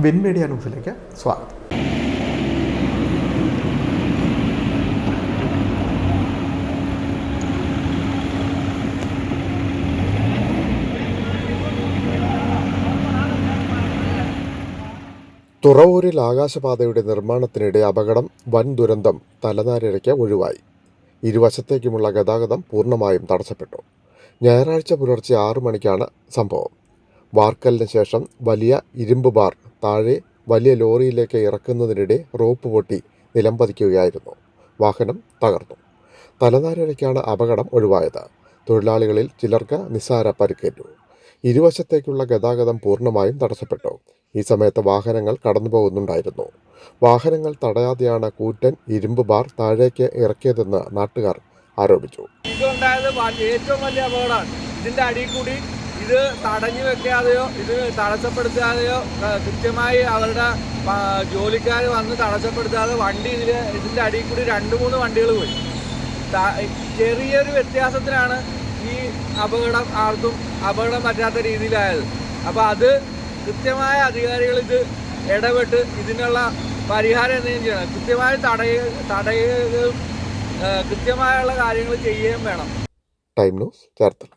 Win ന്യൂസിലേക്ക് സ്വാഗതം. തുറവൂരിൽ ആകാശപാതയുടെ നിർമ്മാണത്തിനിടെ അപകടം വൻ ദുരന്തം തലനാരിഴയ്ക്ക് ഒഴിവായി. ഇരുവശത്തേക്കുമുള്ള ഗതാഗതം പൂർണമായും തടസ്സപ്പെട്ടു. ഞായറാഴ്ച പുലർച്ചെ ആറു മണിക്കാണ് സംഭവം. വാർക്കലിന് ശേഷം വലിയ ഇരുമ്പ് ബാർ താഴെ വലിയ ലോറിയിലേക്ക് ഇറക്കുന്നതിനിടെ റോപ്പ് പൊട്ടി നിലംപതിക്കുകയായിരുന്നു വാഹനം തകർന്നു. തലനാരിഴയ്ക്കാണ് അപകടം ഒഴിവായത്. തൊഴിലാളികളിൽ ചിലർക്ക് നിസ്സാര പരിക്കേറ്റു. ഇരുവശത്തേക്കുള്ള ഗതാഗതം പൂർണമായും തടസ്സപ്പെട്ടു. ഈ സമയത്ത് വാഹനങ്ങൾ കടന്നുപോകുന്നുണ്ടായിരുന്നു. വാഹനങ്ങൾ തടയാതെയാണ് കൂറ്റൻ ഇരുമ്പ് ബാർ താഴേക്ക് ഇറക്കിയതെന്ന് നാട്ടുകാർ ആരോപിച്ചു. ഇതുണ്ടായത് ഏറ്റവും വലിയ അപകടമാണ്. ഇതിന്റെ അടിയിൽ കൂടി ഇത് തടഞ്ഞു വെക്കാതെയോ ഇത് തടസ്സപ്പെടുത്താതെയോ കൃത്യമായി അവരുടെ ജോലിക്കാർ വന്ന് തടസ്സപ്പെടുത്താതെ വണ്ടി ഇതിൽ ഇതിന്റെ അടിയിൽ കൂടി രണ്ട് മൂന്ന് വണ്ടികൾ പോയി. ചെറിയൊരു വ്യത്യാസത്തിനാണ് ഈ അപകടം ആർക്കും അപകടം പറ്റാത്ത രീതിയിലായത്. അപ്പോൾ അത് കൃത്യമായ അധികാരികൾ ഇത് ഇടപെട്ട് ഇതിനുള്ള പരിഹാരം എന്തെങ്കിലും ചെയ്യണം. കൃത്യമായ തടയ തടയുകയും കൃത്യമായുള്ള കാര്യങ്ങൾ ചെയ്യുകയും വേണം. Time news Cherthala.